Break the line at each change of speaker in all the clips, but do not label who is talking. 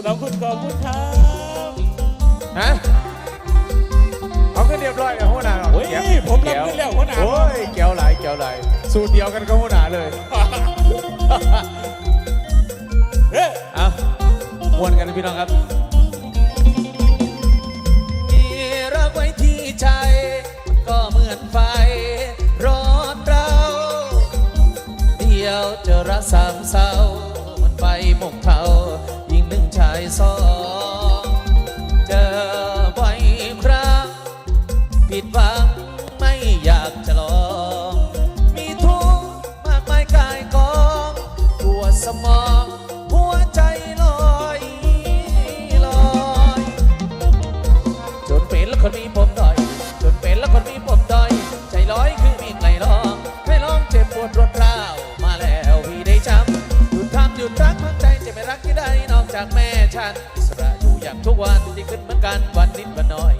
สนองคุณขอบคุณครับ
ฮะเอาขึ้นเรียบร้อยกับหัวหน้า
โอ้ยผมรับขึ้นแล้วหัวหน้า
โอ้ยแก้วไหลายแก้วไหลายสูตรเดียวกันกับหัวหน้าเลย
เฮ้ย
เอามวนกันพี่น้องครับมีรักไว้ที่ใจ ก็เหมือนไฟร้อนเราเดียวจะรักสามเศร้ามันไปหมกเทายิ่งหนึ่ง ชายสองเจอบ่อยครั้งผิดหวังไม่อยากจะลอง มีทุกข์มากมายกายกองปวดสมอง หัวใจลอยลอยจนเป็นแล้วคนมีปมด้อยจนเป็นแล้วคนมีปมด้อย ใจลอยคือมีไกลลองให้ลองเจ็บปวดรวดร้าวมาแล้วพี่ได้จำหยุดทำหยุดรักพักใจจะไม่รักที่ใดนอกจากแม่ ฉันอิสระอยู่อย่างทุกวันที่ขึ้นเหมือนกันวันนิดวันน้อย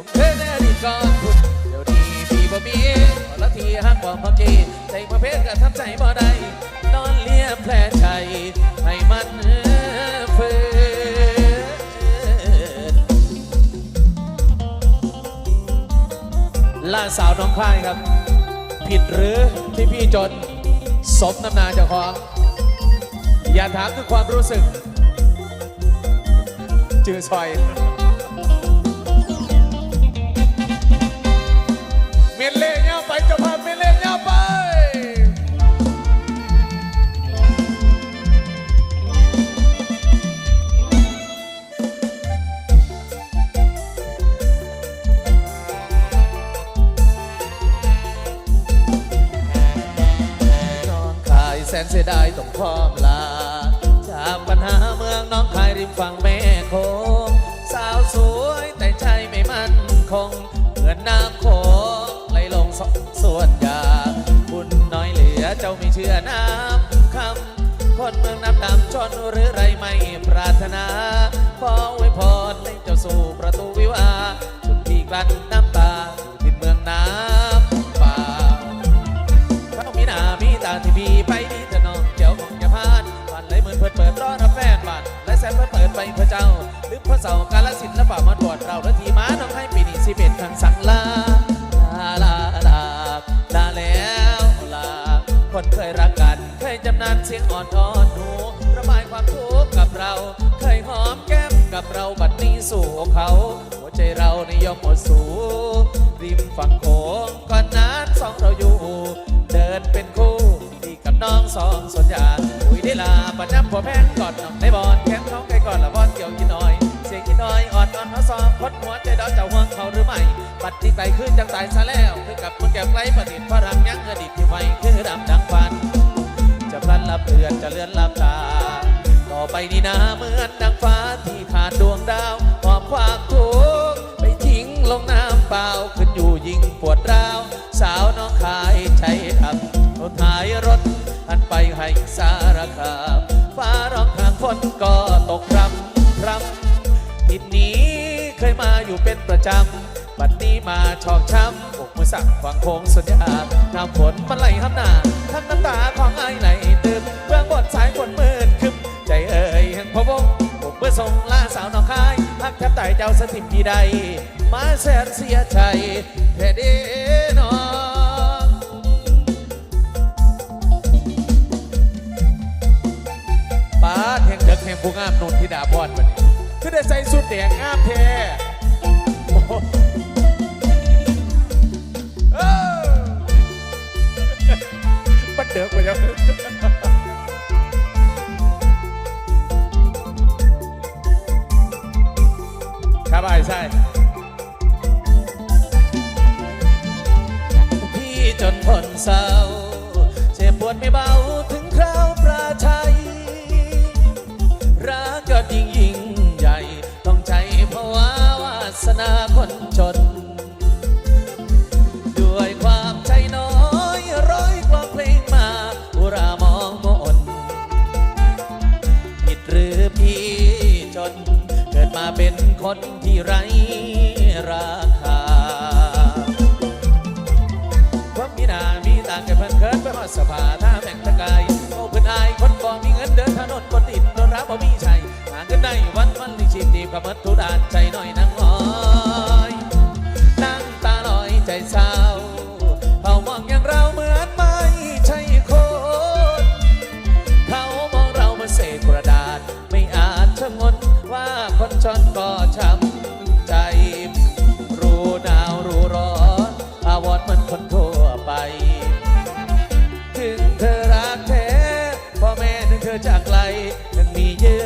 ผมเคยแน่ดีก่อนคุณเดี๋ยวนี้พี่บ่มีขอละทีหักบ่พอกีใจมาเพชรก็ทำใจบ่ได้นอนเลียแผลใจให้มันฟื้นล่าสาวน้องค่ายครับ ผิดหรือที่พี่จนสมน้ำหนาเจ้าของอย่าถามถึงความรู้สึกจือซอย แสนเสียดายต้องพร้อมลา จากปัญหาเมืองน้องคายริมฝั่งแม่โคงสาวสวยแต่ใจไม่มั่นคงเหมือนน้ำโขงไหลลงสส่วนยาคุณน้อยเหลือเจ้าไม่เชื่อน้ำคำคนเมืองน้ำดำชนหรือไรไม่ปรารถนา อ่อนอ่อนหนูระบายความทุกข์กับเรา เคยหอมแก้มกับเราบัดนี้สู่เขา หัวใจเราในยอมหมดสูริมฝั่งโขงก่อนนั้นสองเราอยู่ เดินเป็นคู่ที่กับน้องสองสัญญาอุ้ยได้ลาปัญญำผัวแพงกอดน้องในบอลแคมน้องไกลก่อนละบอลเกี่ยวกินน่อย เสียงกินน่อยอ่อนอ่อนเขาซองคดหัวใจดาวจ้าห่วงเขาหรือไม่ปัดที่ไกลขึ้นจังตายซะแล้วคือกับคนแก้วไกลประดิษฐ์พลังยังอดีตที่ไว้คือดำดังฟัน ลันละเปลือนจะเลือนลับตา ต่อไปนี้นะเหมือนดังฟ้าที่ขาดดวงดาวหอบความทุกข์ไปทิ้งลงน้ำเปล่าขึ้นอยู่ยิ่งปวดร้าว สาวน้องขายใช้อับรถหายรถอันไปให้สารคาบฟ้าร้องข้างฝนก็ตกรำรำทิศนี้เคยมาอยู่เป็นประจำ บัดนี้มาชอกช้ำอกมือสั่งฟังคงสัญญาทำผลมาไหลห้ำหน้าทั้งน้ำตาของไอ้ไหลตึมเบื้องบนสายฝนมืดคึมใจเอ่ยแห่งพบงผกเมื่อส่งล่าสาวน้องคายพักแทบตายเจ้าสถิตพี่ใด มาแสนเสียใจแท้ดีนอองาดแห่งเด็กแห่งผู้งามนนทิดาพรวันนี้คือได้ใส่สุดแดงงามแท้ เติมไปแล้วครับไอ้ใช่พี่จนทนเศร้าเจ็บปวดไม่เบา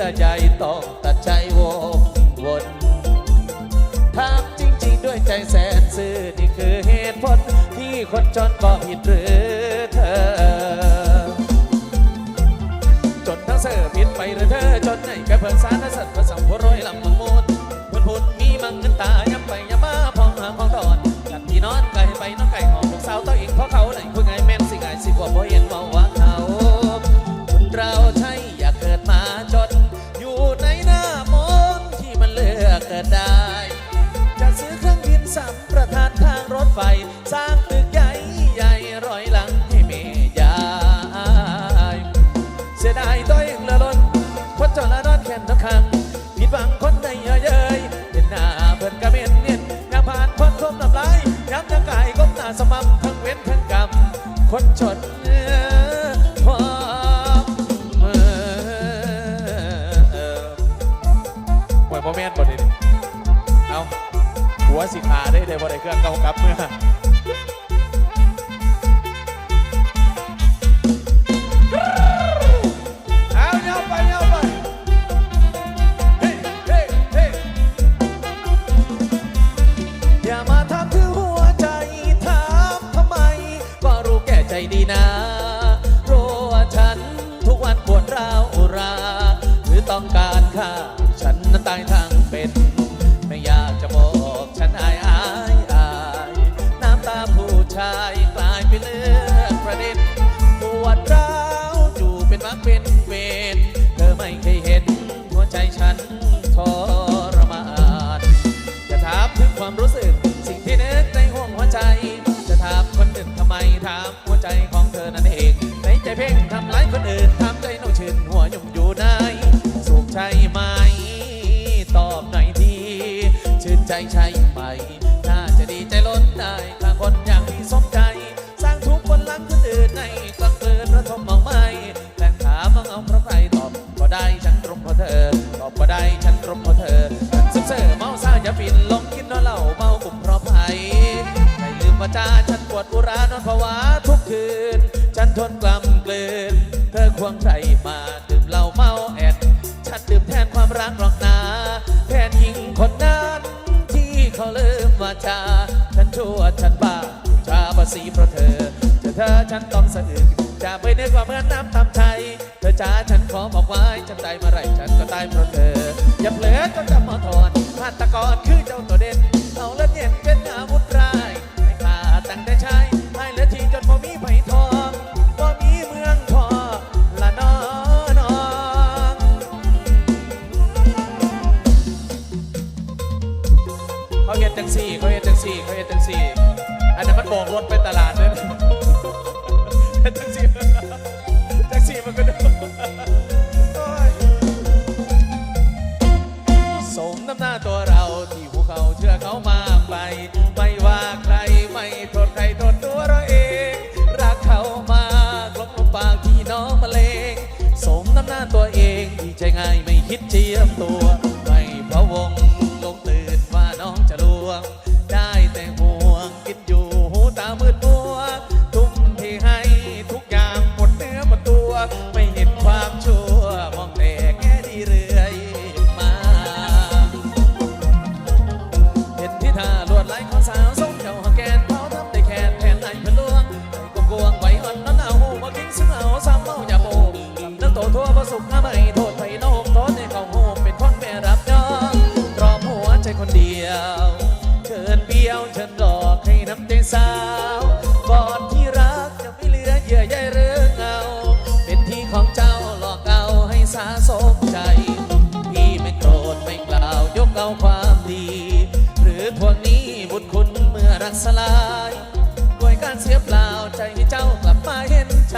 อใจต้องตัดใจวงวนถามจริงๆ ด้วยใจแสนซื่อนี่คือเหตุผลที่คนจนก็ผิดหรือ จาฉันปวดอุรานอนภวาทุกคืน ฉันทนกล้ำเกลืน เธอควงใครมาดื่มเหล้าเมาแอด ฉันดื่มแทนความรักหรอกนา แทนหญิงคนนั้นที่เขาลืมวาจา ฉันชั่วฉันบ้าชาบาสีเพราะเธอเจอเธอฉันต้องสะอึกจะไม่นึกว่าเหมือนน้ำตามใจเธอจ้าฉันขอบอกไว้ฉันตายเมื่อไรฉันก็ตายเพราะเธอ อย่าเผลอจนจะมาทอนฆาตะกอรคือเจ้าตัวเด่น บกรถไปตลาดด้วยแท็กซี่แท็กซี่มันก็เดินสมน้ำหน้าตัวเราที่ภูเขาเชื่อเขามากไป ไม่ว่าใครไม่โทษใครโทษตัวเราเอง รักเขามากลบลงปากที่น้องมะเลงสมน้ำหน้าตัวเองที่ใจง่ายไม่คิดเจียมตัว สลาย ด้วยการเสียเปล่าใจให้เจ้ากลับมาเห็นใจ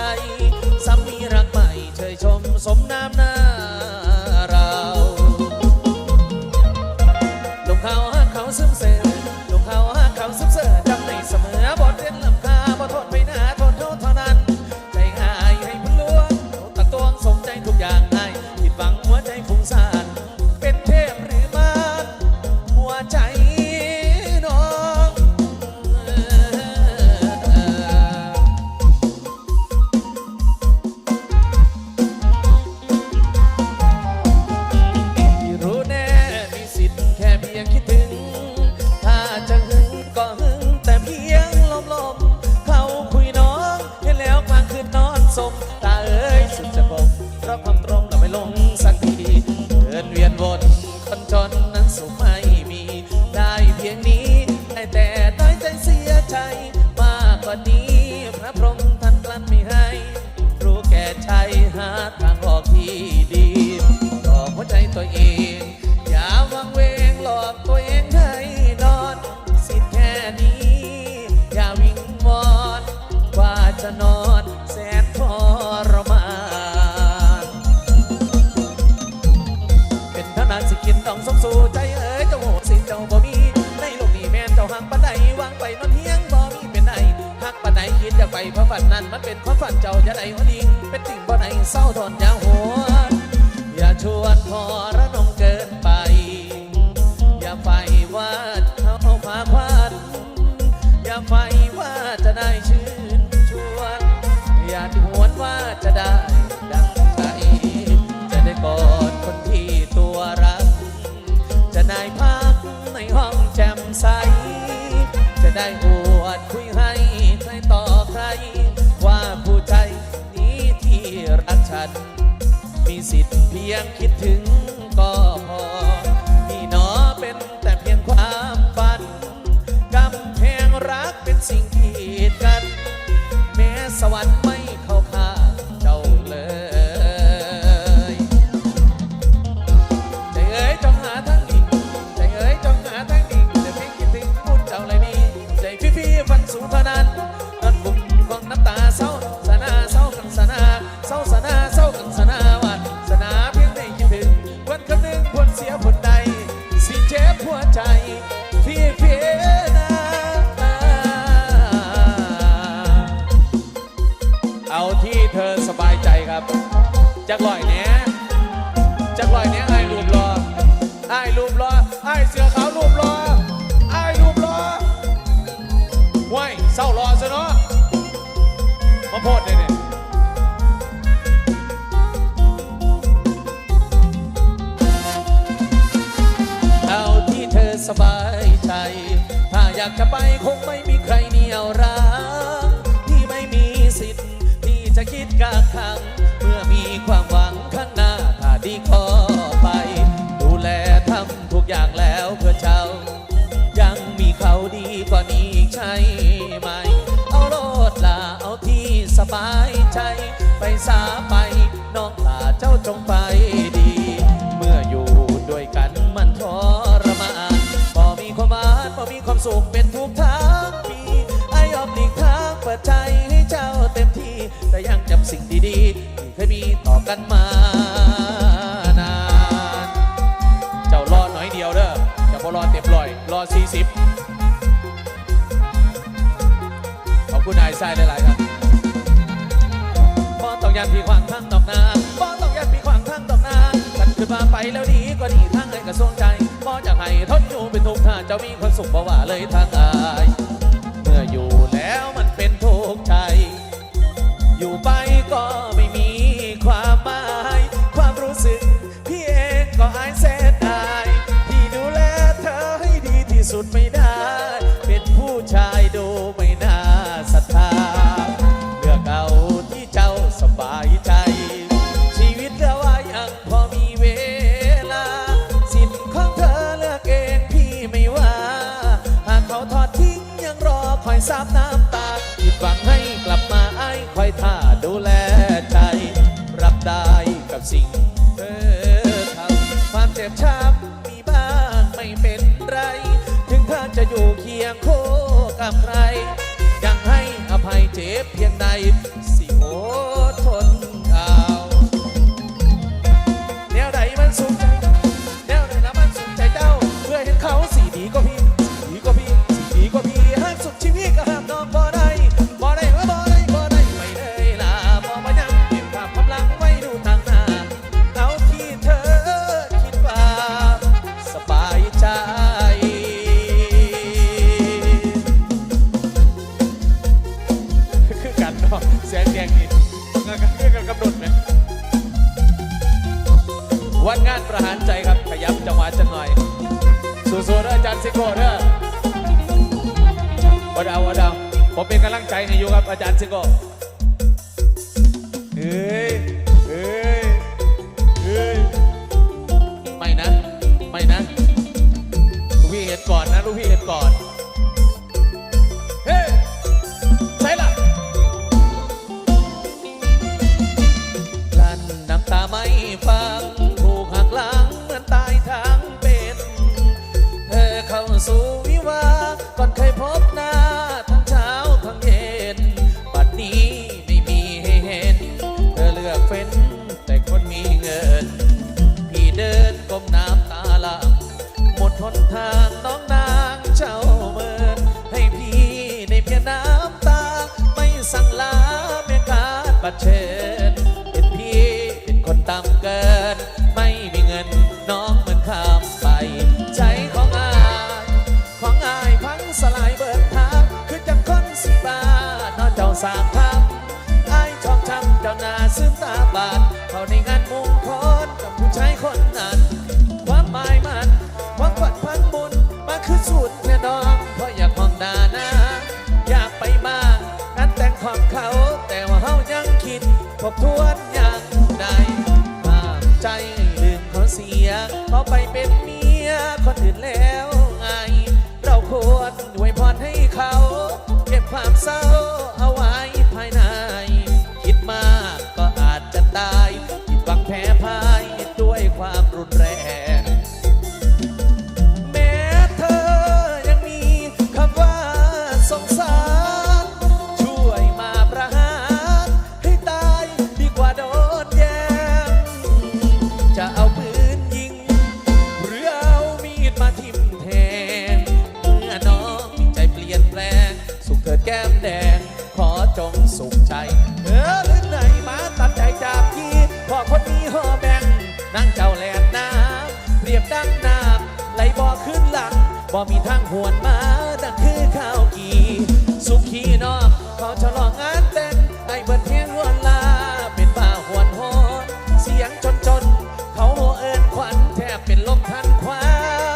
ชวนพอร Sudan อยากจะไปคงไม่มีใครเหนี่ยวรั 40 ขอบคุณนายทรายหลาย ๆ ครับบ่ต้องยันพี่ขวางทางดอกนาบ่ต้องยันพี่ขวางทางดอกนาฉันขึ้นมาไปแล้วดีกว่าดีทางเลยกระทรวงใจบ่จะให้ทนอยู่เป็นทุกข์ถ้าเจ้ามีความสุขบ่ว่าเลยทางอาย เขาในงานมุงคลกับผู้ชายคนนั้นความหมายมันความฝันพันบุญมาคือสูตรแน่นอนเพราะอยากมองดาหน้าอยากไปมากงานแต่งของเขาแต่ว่าเฮายังคิดทบทวนอย่างใดห้ามใจลืมเขาเสียเขาไปเป็นเมียคนอื่นแล้ว เถิดแก้มแดง ขอจงสุขใจ เออหรือไหนมาตัดใจจากพี่พอคนนี้ห่อแบ่งนั่งเจ้าแลนน้ำเปรียบดังน้ำไหลบ่อขึ้นหลังบ่มีทางหวนมาดังคือข้าวกีสุขีนอกขอฉลองงานแต่งไอ้เบิดเพียงหวนลาเป็นบ้าหวนโหดเสียงจนจนเขาโหเอินขวัญแทบเป็นลมทันควั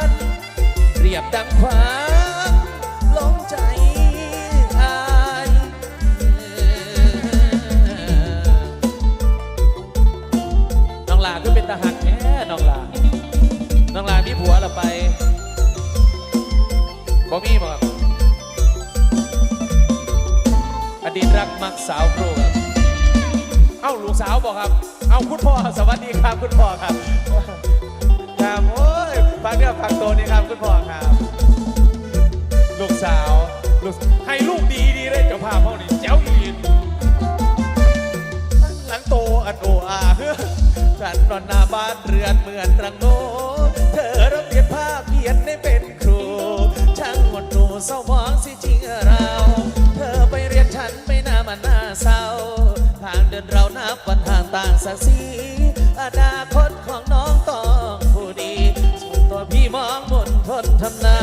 นเรียบดังควา สาวบอกครับ เอาคุณพ่อสวัสดีครับคุณพ่อครับครับโอ้ยฟังเรื่องฟังตัวนี่ครับคุณพ่อครับ ลูกสาวลูกให้ลูกดีดีเลยจะพาพ่อานี่เจ้าอีนหลังโตอันโออาเฮ้ฉันนอนหน้าบ้านเรือนเหมือนรังโนเธอรับเรียนภาคเพียนได้เป็นครู ช่างหมดหนูเศร้ามองสิจริงเรา เธอไปเรียนฉันไม่น่ามันน้าเศร้า ทางเดิน ต่างสักสีอนาคตของน้องต้องผู้ดีส่วนตัวพี่มองบนทนทำนา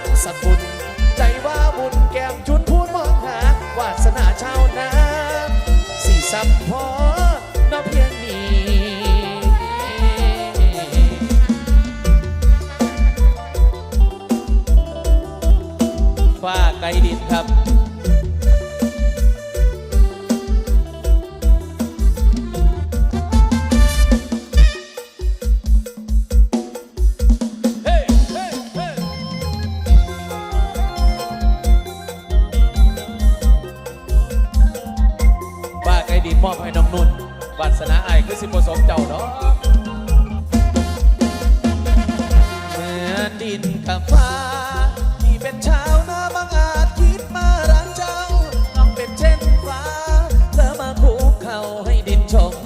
ามสกุล ใจว่าบุญแก้มชุด 멈춰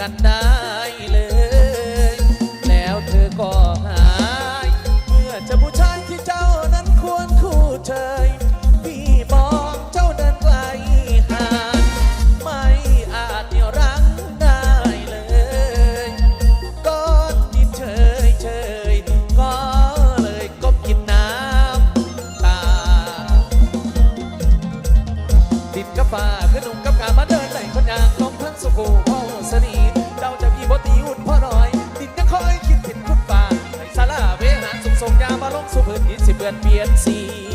กันได้ see.